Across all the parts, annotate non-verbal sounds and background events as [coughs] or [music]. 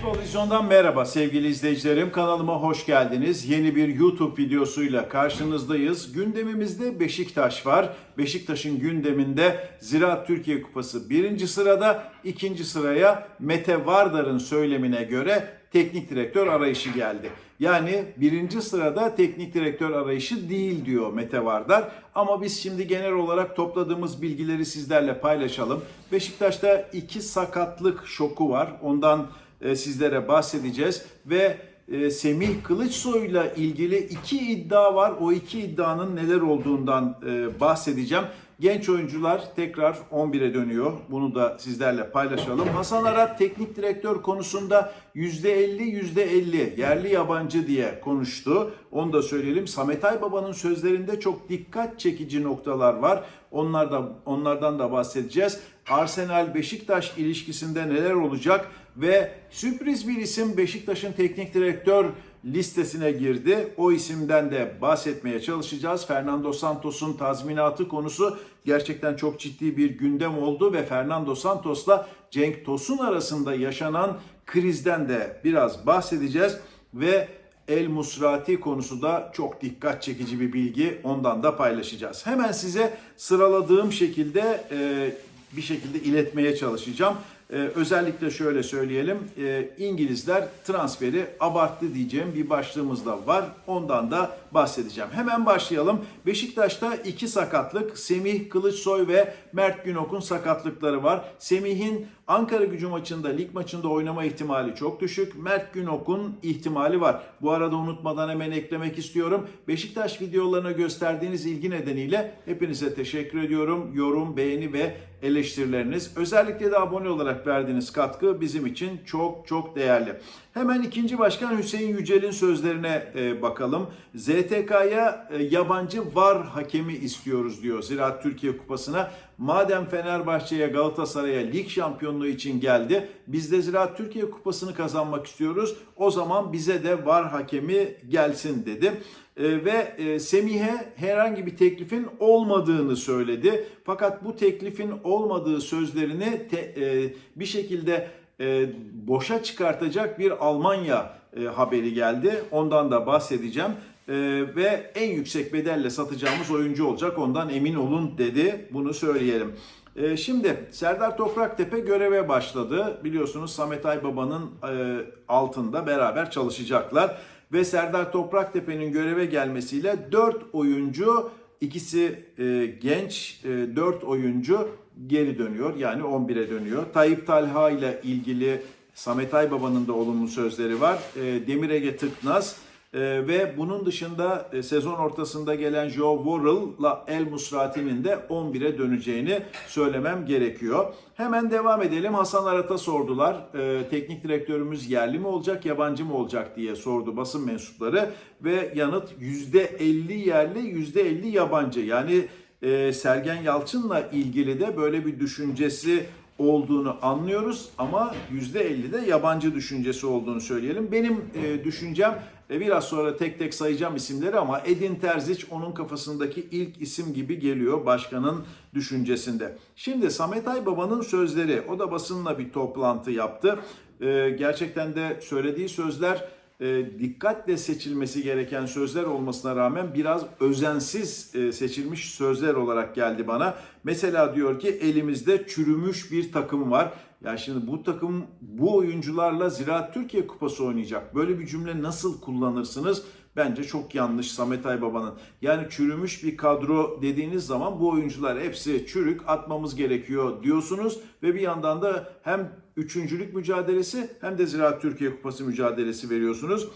Futbol Vizyon'dan merhaba sevgili izleyicilerim. Kanalıma hoş geldiniz. Yeni bir YouTube videosuyla karşınızdayız. Gündemimizde Beşiktaş var. Beşiktaş'ın gündeminde Ziraat Türkiye Kupası birinci sırada, ikinci sıraya Mete Vardar'ın söylemine göre teknik direktör arayışı geldi. Yani birinci sırada teknik direktör arayışı değil diyor Mete Vardar. Ama biz şimdi genel olarak topladığımız bilgileri sizlerle paylaşalım. Beşiktaş'ta iki sakatlık şoku var. Ondan e, sizlere bahsedeceğiz ve e, Semih Kılıçsoy'la ilgili iki iddia var. O iki iddianın neler olduğundan e, bahsedeceğim. Genç oyuncular tekrar 11'e dönüyor. Bunu da sizlerle paylaşalım. Hasan Arat teknik direktör konusunda %50 %50 yerli yabancı diye konuştu. Onu da söyleyelim. Samet Aybaba'nın sözlerinde çok dikkat çekici noktalar var. Onlar da onlardan da bahsedeceğiz. Arsenal Beşiktaş ilişkisinde neler olacak ve sürpriz bir isim Beşiktaş'ın teknik direktör listesine girdi. O isimden de bahsetmeye çalışacağız. Fernando Santos'un tazminatı konusu gerçekten çok ciddi bir gündem oldu ve Fernando Santos'la Cenk Tosun arasında yaşanan krizden de biraz bahsedeceğiz ve El Musrati konusu da çok dikkat çekici bir bilgi. Ondan da paylaşacağız. Hemen size sıraladığım şekilde e, bir şekilde iletmeye çalışacağım. Ee, özellikle şöyle söyleyelim, e, İngilizler transferi abarttı diyeceğim bir başlığımız da var. Ondan da bahsedeceğim. Hemen başlayalım. Beşiktaş'ta iki sakatlık, Semih Kılıçsoy ve Mert Günok'un sakatlıkları var. Semih'in Ankara gücü maçında, lig maçında oynama ihtimali çok düşük. Mert Günok'un ihtimali var. Bu arada unutmadan hemen eklemek istiyorum. Beşiktaş videolarına gösterdiğiniz ilgi nedeniyle hepinize teşekkür ediyorum. Yorum, beğeni ve eleştirileriniz. Özellikle de abone olarak verdiğiniz katkı bizim için çok çok değerli. Hemen ikinci başkan Hüseyin Yücel'in sözlerine e, bakalım. ZTK'ya e, yabancı var hakemi istiyoruz diyor Ziraat Türkiye Kupası'na. Madem Fenerbahçe'ye Galatasaray'a lig şampiyonluğu için geldi, biz de Ziraat Türkiye Kupası'nı kazanmak istiyoruz. O zaman bize de var hakemi gelsin dedi. E, ve e, Semih'e herhangi bir teklifin olmadığını söyledi. Fakat bu teklifin olmadığı sözlerini te, e, bir şekilde e, boşa çıkartacak bir Almanya e, haberi geldi. Ondan da bahsedeceğim. E, ve en yüksek bedelle satacağımız oyuncu olacak. Ondan emin olun dedi. Bunu söyleyelim. E, şimdi Serdar Topraktepe göreve başladı. Biliyorsunuz Samet Aybaba'nın e, altında beraber çalışacaklar. Ve Serdar Topraktepe'nin göreve gelmesiyle 4 oyuncu, ikisi e, genç, e, 4 oyuncu geri dönüyor. Yani 11'e dönüyor. Tayyip Talha ile ilgili Samet Aybaba'nın da olumlu sözleri var. E, Demir Tıknaz e, ve bunun dışında e, sezon ortasında gelen Joe Worrell'la El Musrati'nin de 11'e döneceğini söylemem gerekiyor. Hemen devam edelim. Hasan Arat'a sordular. E, teknik direktörümüz yerli mi olacak, yabancı mı olacak diye sordu basın mensupları ve yanıt %50 yerli, %50 yabancı. Yani e, Sergen Yalçın'la ilgili de böyle bir düşüncesi olduğunu anlıyoruz ama %50 de yabancı düşüncesi olduğunu söyleyelim. Benim e, düşüncem e, biraz sonra tek tek sayacağım isimleri ama Edin Terzic onun kafasındaki ilk isim gibi geliyor başkanın düşüncesinde. Şimdi Samet Aybaba'nın sözleri o da basınla bir toplantı yaptı. E, gerçekten de söylediği sözler e, dikkatle seçilmesi gereken sözler olmasına rağmen biraz özensiz e, seçilmiş sözler olarak geldi bana. Mesela diyor ki elimizde çürümüş bir takım var. Ya şimdi bu takım bu oyuncularla Ziraat Türkiye Kupası oynayacak. Böyle bir cümle nasıl kullanırsınız? Bence çok yanlış Samet Aybaba'nın. Yani çürümüş bir kadro dediğiniz zaman bu oyuncular hepsi çürük atmamız gerekiyor diyorsunuz ve bir yandan da hem üçüncülük mücadelesi hem de Ziraat Türkiye Kupası mücadelesi veriyorsunuz.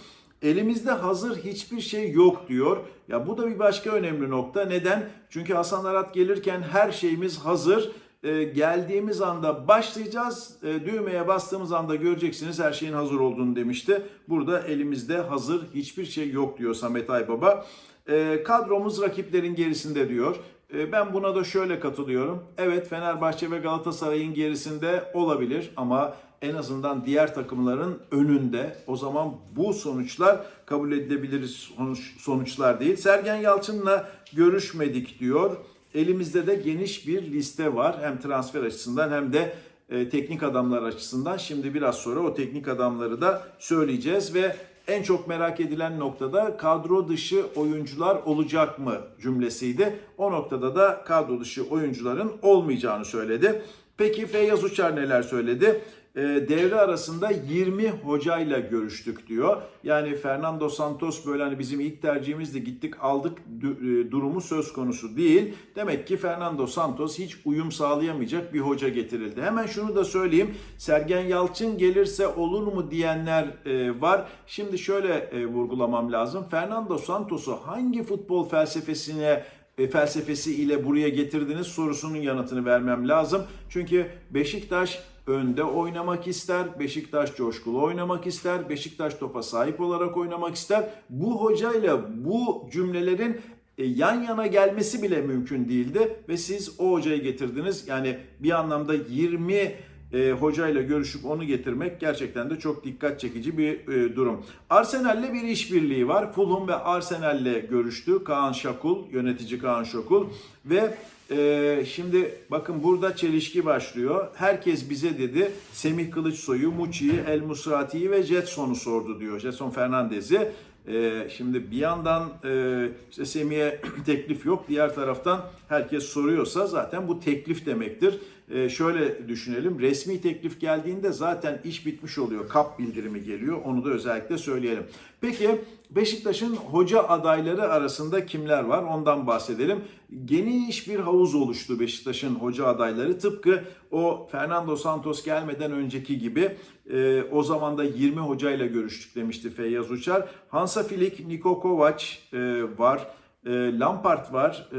Elimizde hazır hiçbir şey yok diyor. Ya bu da bir başka önemli nokta. Neden? Çünkü Hasan Arat gelirken her şeyimiz hazır. Ee, geldiğimiz anda başlayacağız. Ee, düğmeye bastığımız anda göreceksiniz her şeyin hazır olduğunu demişti. Burada elimizde hazır hiçbir şey yok diyor Samet Aybaba. Ee, kadromuz rakiplerin gerisinde diyor. Ee, Ben buna da şöyle katılıyorum. Evet Fenerbahçe ve Galatasaray'ın gerisinde olabilir ama en azından diğer takımların önünde. O zaman bu sonuçlar kabul edilebilir sonuç, sonuçlar değil. Sergen Yalçın'la görüşmedik diyor. Elimizde de geniş bir liste var. Hem transfer açısından hem de e, teknik adamlar açısından. Şimdi biraz sonra o teknik adamları da söyleyeceğiz ve en çok merak edilen noktada kadro dışı oyuncular olacak mı cümlesiydi. O noktada da kadro dışı oyuncuların olmayacağını söyledi. Peki Feyyaz Uçar neler söyledi? E, devre arasında 20 hocayla görüştük diyor. Yani Fernando Santos böyle hani bizim ilk tercihimizdi gittik aldık e, durumu söz konusu değil. Demek ki Fernando Santos hiç uyum sağlayamayacak bir hoca getirildi. Hemen şunu da söyleyeyim. Sergen Yalçın gelirse olur mu diyenler e, var. Şimdi şöyle e, vurgulamam lazım. Fernando Santos'u hangi futbol felsefesine e, felsefesi ile buraya getirdiniz sorusunun yanıtını vermem lazım. Çünkü Beşiktaş önde oynamak ister, Beşiktaş coşkulu oynamak ister, Beşiktaş topa sahip olarak oynamak ister. Bu hocayla bu cümlelerin e, yan yana gelmesi bile mümkün değildi ve siz o hocayı getirdiniz. Yani bir anlamda 20 e, hocayla görüşüp onu getirmek gerçekten de çok dikkat çekici bir e, durum. Arsenal'le bir işbirliği var. Fulham ve Arsenal'le görüştü. Kaan Şakul, yönetici Kaan Şakul ve e, şimdi bakın burada çelişki başlıyor. Herkes bize dedi Semih Kılıçsoy'u, Muçi'yi, El Musrati'yi ve Jetson'u sordu diyor. Jetson Fernandez'i. Ee, şimdi bir yandan e, işte Semih'e [clears throat] teklif yok, diğer taraftan herkes soruyorsa zaten bu teklif demektir. Ee, şöyle düşünelim, resmi teklif geldiğinde zaten iş bitmiş oluyor, kap bildirimi geliyor, onu da özellikle söyleyelim. Peki Beşiktaş'ın hoca adayları arasında kimler var ondan bahsedelim. Geniş bir havuz oluştu Beşiktaş'ın hoca adayları tıpkı o Fernando Santos gelmeden önceki gibi e, o zaman da 20 hocayla görüştük demişti Feyyaz Uçar. Hansa Flick, Niko Kovac e, var. E, Lampard var, e,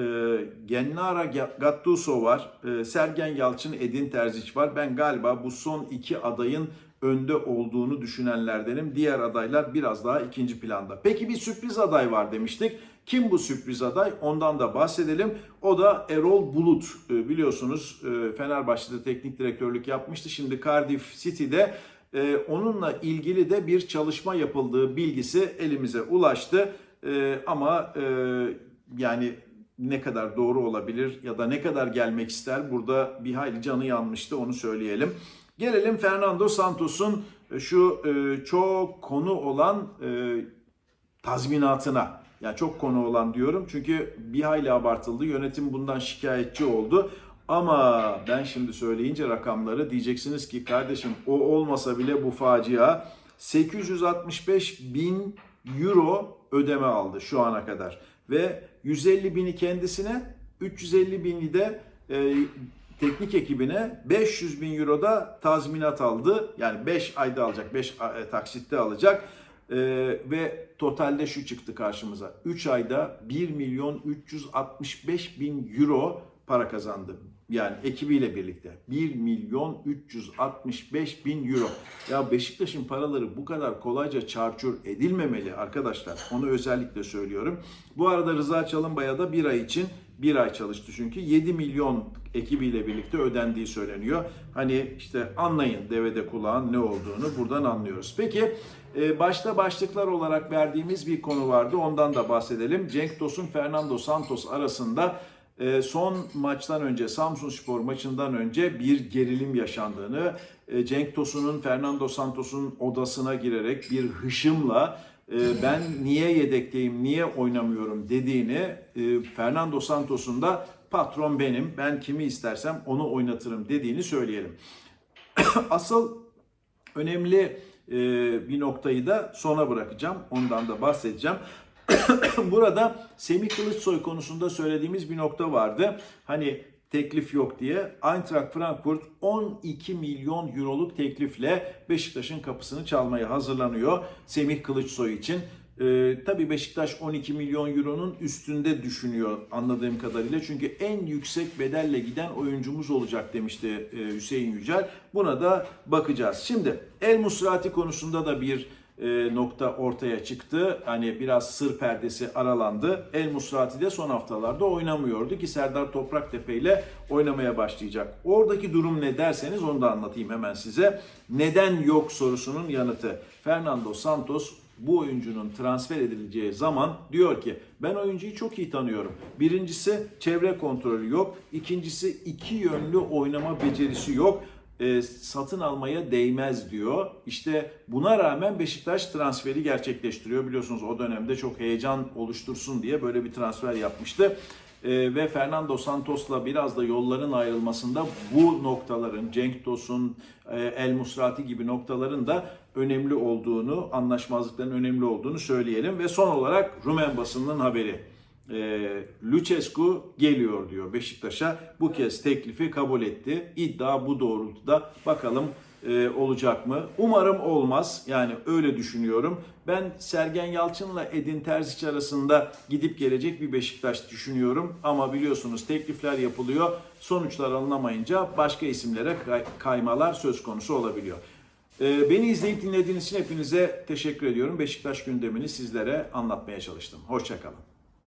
Gennaro Gattuso var, e, Sergen Yalçın, Edin Terzic var. Ben galiba bu son iki adayın önde olduğunu düşünenlerdenim. Diğer adaylar biraz daha ikinci planda. Peki bir sürpriz aday var demiştik. Kim bu sürpriz aday? Ondan da bahsedelim. O da Erol Bulut. Biliyorsunuz Fenerbahçe'de teknik direktörlük yapmıştı. Şimdi Cardiff City'de onunla ilgili de bir çalışma yapıldığı bilgisi elimize ulaştı. Ee, ama e, yani ne kadar doğru olabilir ya da ne kadar gelmek ister burada bir hayli canı yanmıştı onu söyleyelim. Gelelim Fernando Santos'un şu e, çok konu olan e, tazminatına. Yani çok konu olan diyorum çünkü bir hayli abartıldı. Yönetim bundan şikayetçi oldu. Ama ben şimdi söyleyince rakamları diyeceksiniz ki kardeşim o olmasa bile bu facia 865 bin euro ödeme aldı şu ana kadar. Ve 150 bini kendisine, 350 bini de e, teknik ekibine 500 bin euro da tazminat aldı. Yani 5 ayda alacak, 5 e, taksitte alacak. E, ve totalde şu çıktı karşımıza. 3 ayda 1 milyon 365 bin euro para kazandı. Yani ekibiyle birlikte 1 milyon 365 bin euro. Ya Beşiktaş'ın paraları bu kadar kolayca çarçur edilmemeli arkadaşlar. Onu özellikle söylüyorum. Bu arada Rıza Çalınbay'a da bir ay için bir ay çalıştı çünkü 7 milyon ekibiyle birlikte ödendiği söyleniyor. Hani işte anlayın devede kulağın ne olduğunu buradan anlıyoruz. Peki e, başta başlıklar olarak verdiğimiz bir konu vardı ondan da bahsedelim. Cenk Tosun Fernando Santos arasında son maçtan önce Samsun Spor maçından önce bir gerilim yaşandığını e, Cenk Tosun'un Fernando Santos'un odasına girerek bir hışımla e, ben niye yedekteyim, niye oynamıyorum dediğini Fernando Santos'un da patron benim, ben kimi istersem onu oynatırım dediğini söyleyelim. [coughs] Asıl önemli bir noktayı da sona bırakacağım. Ondan da bahsedeceğim. [coughs] Burada Semih Kılıçsoy konusunda söylediğimiz bir nokta vardı. Hani teklif yok diye Eintracht Frankfurt 12 milyon euroluk teklifle Beşiktaş'ın kapısını çalmaya hazırlanıyor Semih Kılıçsoy için. Ee, tabii Beşiktaş 12 milyon euronun üstünde düşünüyor anladığım kadarıyla. Çünkü en yüksek bedelle giden oyuncumuz olacak demişti e, Hüseyin Yücel. Buna da bakacağız. Şimdi El Musrati konusunda da bir e, nokta ortaya çıktı. Hani biraz sır perdesi aralandı. El Musrati de son haftalarda oynamıyordu ki Serdar Topraktepe ile oynamaya başlayacak. Oradaki durum ne derseniz onu da anlatayım hemen size. Neden yok sorusunun yanıtı. Fernando Santos bu oyuncunun transfer edileceği zaman diyor ki ben oyuncuyu çok iyi tanıyorum. Birincisi çevre kontrolü yok. İkincisi iki yönlü oynama becerisi yok. E, satın almaya değmez diyor. İşte buna rağmen Beşiktaş transferi gerçekleştiriyor. Biliyorsunuz o dönemde çok heyecan oluştursun diye böyle bir transfer yapmıştı. E, ve Fernando Santos'la biraz da yolların ayrılmasında bu noktaların Cenk Tosun, e, El Musrati gibi noktaların da önemli olduğunu, anlaşmazlıkların önemli olduğunu söyleyelim. Ve son olarak Rumen basınının haberi. E, Lucescu geliyor diyor Beşiktaş'a. Bu kez teklifi kabul etti. İddia bu doğrultuda. Bakalım e, olacak mı? Umarım olmaz. Yani öyle düşünüyorum. Ben Sergen Yalçın'la Edin Terzic arasında gidip gelecek bir Beşiktaş düşünüyorum. Ama biliyorsunuz teklifler yapılıyor. Sonuçlar alınamayınca başka isimlere kay- kaymalar söz konusu olabiliyor. E, beni izleyip dinlediğiniz için hepinize teşekkür ediyorum. Beşiktaş gündemini sizlere anlatmaya çalıştım. Hoşçakalın.